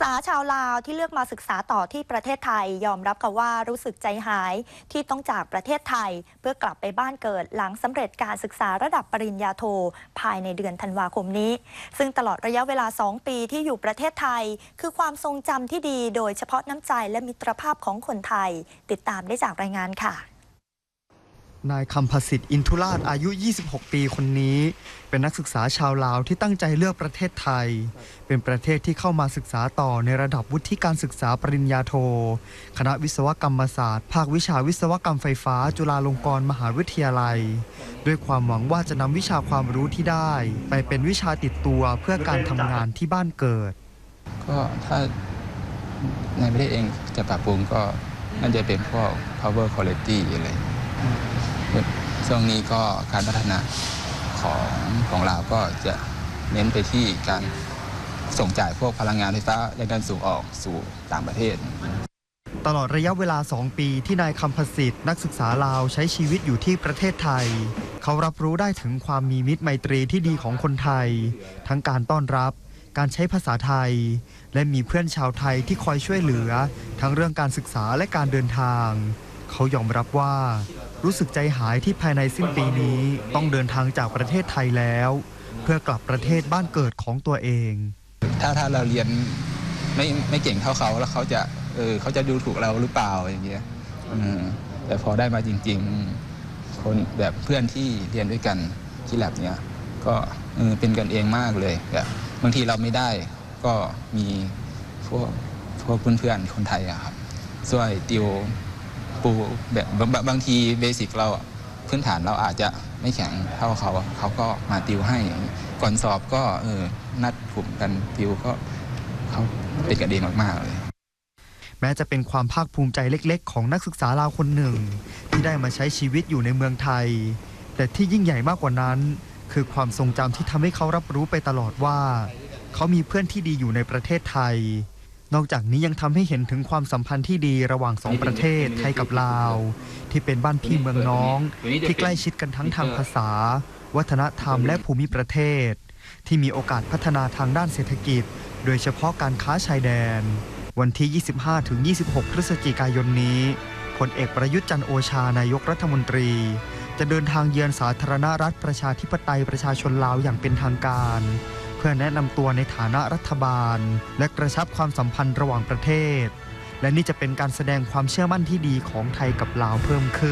ษาชาวลาวที่เลือกมาศึกษาต่อที่ประเทศไทย ยอมรับค่ะว่ารู้สึกใจหายที่ต้องจากประเทศไทย เพื่อกลับไปบ้านเกิดหลังสำเร็จการศึกษาระดับปริญญาโท ภายในเดือนธันวาคมนี้ ซึ่งตลอดระยะเวลา 2 ปีที่อยู่ประเทศไทย คือความทรงจำที่ดี โดยเฉพาะน้ำใจและมิตรภาพของคนไทย ติดตามได้จากรายงานค่ะ นายคำพสิทธิ์อินทุราชอายุ 26 ปีคนนี้ เป็นนักศึกษาชาวลาวที่ตั้งใจเลือกประเทศไทย เป็นประเทศที่เข้ามาศึกษาต่อในระดับวุฒิการศึกษาปริญญาโท คณะวิศวกรรมศาสตร์ ภาควิชาวิศวกรรมไฟฟ้า จุฬาลงกรณ์มหาวิทยาลัย ด้วยความหวังว่าจะนำวิชาความรู้ที่ได้ ไปเป็นวิชาติดตัวเพื่อการทำงานที่บ้านเกิด ก็ถ้าในประเทศเองจะปรับปรุงก็น่าจะเป็นพวก power quality อะไร ช่วงนี้ก็การพัฒนาของของเราก็จะเน้นไปที่การส่งจ่ายพวกพลังงานไฟฟ้าแรงดันสูงออกสู่ต่างประเทศ ตลอดระยะเวลา 2 ปีที่นายคำพสิทธิ์นักศึกษาลาวใช้ชีวิตอยู่ที่ประเทศไทย เขารับรู้ได้ถึงความมีมิตรไมตรีที่ดีของคนไทย ทั้งการต้อนรับ การใช้ภาษาไทย และมีเพื่อนชาวไทยที่คอยช่วยเหลือ ทั้งเรื่องการศึกษาและการเดินทาง เขายอมรับว่า รู้สึกใจหายที่ภายในสิ้นปีนี้ต้องเดินทางจากประเทศไทยแล้ว เพื่อกลับประเทศบ้านเกิดของตัวเอง ถ้าถ้าเราเรียนไม่ไม่เก่งเท่าเขาแล้วเขาจะเออเขาจะดูถูกเราหรือเปล่าอย่างเงี้ยแต่พอได้มาจริง ๆ คนแบบเพื่อนที่เรียนด้วยกันที่แลบเนี้ยก็เออเป็นกันเองมากเลยแบบบางทีเราไม่ได้ก็มีพวกพวกเพื่อนๆคนไทยอะครับช่วยติว ปูแบบบางทีเบสิกเราพื้นฐานเราอาจจะไม่แข็งเท่าเขาเขาก็มาติวให้ก่อนสอบก็เออนัดกลุ่มกันติวก็เขาเป็นกันเองมากๆเลยแม้จะเป็นความภาคภูมิใจเล็ก ๆ ของนักศึกษาลาวคนหนึ่ง ที่ได้มาใช้ชีวิตอยู่ในเมืองไทย แต่ที่ยิ่งใหญ่มากกว่านั้น คือความทรงจำที่ทำให้เขารับรู้ไปตลอดว่า เขามีเพื่อนที่ดีอยู่ในประเทศไทย นอกจากนี้ยังทำให้เห็นถึงความสัมพันธ์ที่ดีระหว่างสองประเทศไทยกับลาว ที่เป็นบ้านพี่เมืองน้อง ที่ใกล้ชิดกันทั้งทางภาษา วัฒนธรรมและภูมิประเทศ ที่มีโอกาสพัฒนาทางด้านเศรษฐกิจ โดยเฉพาะการค้าชายแดน วันที่ 25-26 พฤศจิกายนนี้พลเอกประยุทธ์จันทร์โอชานายกรัฐมนตรี จะเดินทางเยือนสาธารณรัฐประชาธิปไตยประชาชนลาวอย่างเป็นทางการเพื่อแนะนำตัวในฐานะรัฐบาล และกระชับความสัมพันธ์ระหว่างประเทศ และนี่จะเป็นการแสดงความเชื่อมั่นที่ดีของไทยกับลาวเพิ่มขึ้น